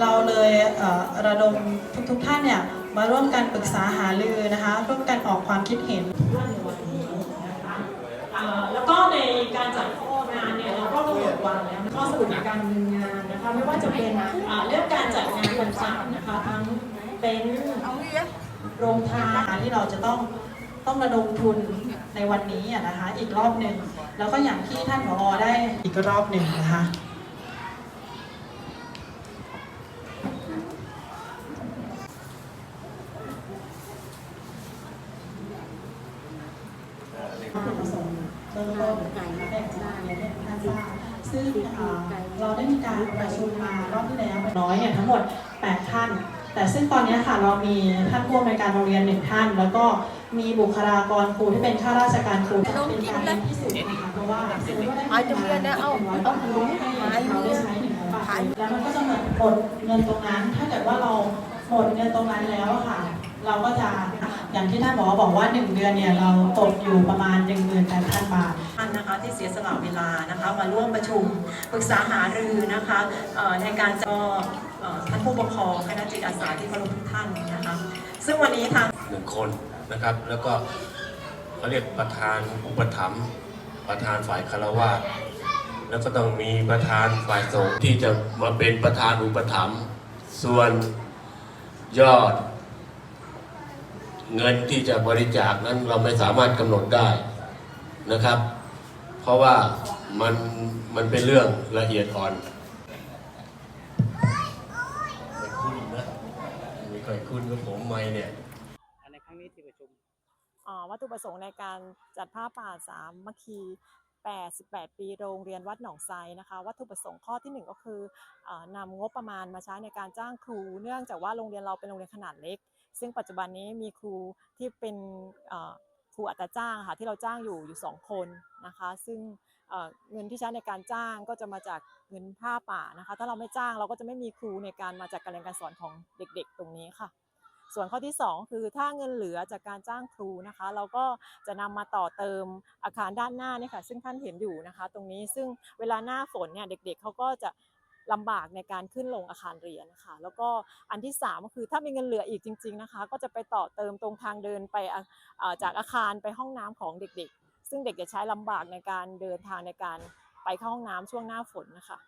เราเลยเอ่อระดมทุกๆท่านเนี่ยมาร่วมกันปรึกษาหารือนะคะ ร่วมกันออกความคิดเห็นว่าในวันนี้นะคะเอ่อแล้วก็ในการจัดงานเนี่ยเราก็กำหนดวันแล้วข้อสรุปในการดำเนินงานนะคะไม่ว่าจะเป็นอ่าเรื่องการจัดงานต่างๆนะคะทั้งเต็นท์โรงทานที่เราจะต้องต้องระดมทุนในวันนี้อะนะคะ อีกรอบหนึ่งแล้วก็อย่างที่ท่านผอได้อีกรอบหนึ่งนะคะ ความประสงค์เบื้องต้นแบ่งหน้าเรียนให้ท่านทราบซึ่งเราได้มีการประชุมมารอบที่แล้วน้อยเนี่ยทั้งหมด 8 ท่าน แต่ซึ่งตอนนี้ค่ะเรามีท่านผู้อำนวยการโรงเรียนหนึ่งท่าน แล้วก็มีบุคลากรครูที่เป็นข้าราชการครูเป็นการเรียนที่สุดนะคะเพราะว่าสมมติว่าได้เอาจำเรียนนะเอาเอาขนมให้ขายเราได้ใช้หนึ่งร้อยบาทแล้วมันก็จะเหมือนหมดเงินตรงนั้น ถ้าเกิดว่าเราหมดเงินตรงนั้นแล้วค่ะ เราก็จะ อย่างที่ท่านบอกบอกว่า 1 เดือนเนี่ยเราตกอยู่ประมาณ 1 8 0 0 0 บาทท่านนะคะที่เสียสละเวลานะคะมาร่วมประชุมปรึกษาหารือนะคะเอ่อในการจะเอ่อท่านผู้ปกครองคณะจิตอาสาที่เคารพทุกท่านนะคะซึ่งวันนี้ทางหนึ่งคนนะครับแล้วก็เขาเรียกประธานอุปถัมภ์ประธานฝ่ายคารวะแล้วก็ต้องมีประธานฝ่ายสงฆ์ที่จะมาเป็นประธานอุปถัมภ์ส่วนยอด เงินที่จะบริจาคนั้นเราไม่สามารถกำหนดได้นะครับ เพราะว่ามันมันเป็นเรื่องละเอียดอ่อนไม่คุ้นนะไม่ค่อยคุ้นกับผมไม่เนี่ยในครั้งนี้ที่ประชุมอ่าวัตถุประสงค์ในการจัดผ้าป่าสามัคคี 88ปีโรงเรียนวัดหนองไซนะคะ วัตถุประสงค์ข้อที่หนึ่งก็คืออนำงบประมาณมาใช้ในการจ้างครู เนื่องจากว่าโรงเรียนเราเป็นโรงเรียนขนาดเล็ก ซึ่งปัจจุบันนี้มีครูที่เป็นครูอัตราจ้างค่ะที่เราจ้างอยู่อยู่ 2 คนนะคะ ซึ่งเอ่อเงินที่ใช้ในการจ้างก็จะมาจากเงินผ้าป่านะคะ ถ้าเราไม่จ้างเราก็จะไม่มีครูในการมาจากการเรียนการสอนของเด็กๆ ตรงนี้ค่ะ ส่วนข้อที่ 2 คือถ้าเงินเหลือจากการจ้างครูนะคะ เราก็จะนำมาต่อเติมอาคารด้านหน้าเนี่ยค่ะซึ่งท่านเห็นอยู่นะคะ ตรงนี้ซึ่งเวลาหน้าฝนเนี่ยเด็กๆเขาก็จะลำบากในการขึ้นลงอาคารเรียนนะคะแล้วก็อันที่3ก็คือถ้ามีเงินเหลืออีกจริง ๆนะคะ ก็จะไปต่อเติมตรงทางเดินไปจากอาคารไปห้องน้ำของเด็กๆ ซึ่งเด็กจะใช้ลำบากในการเดินทางในการไปเข้าห้องน้ำช่วงหน้าฝนนะคะ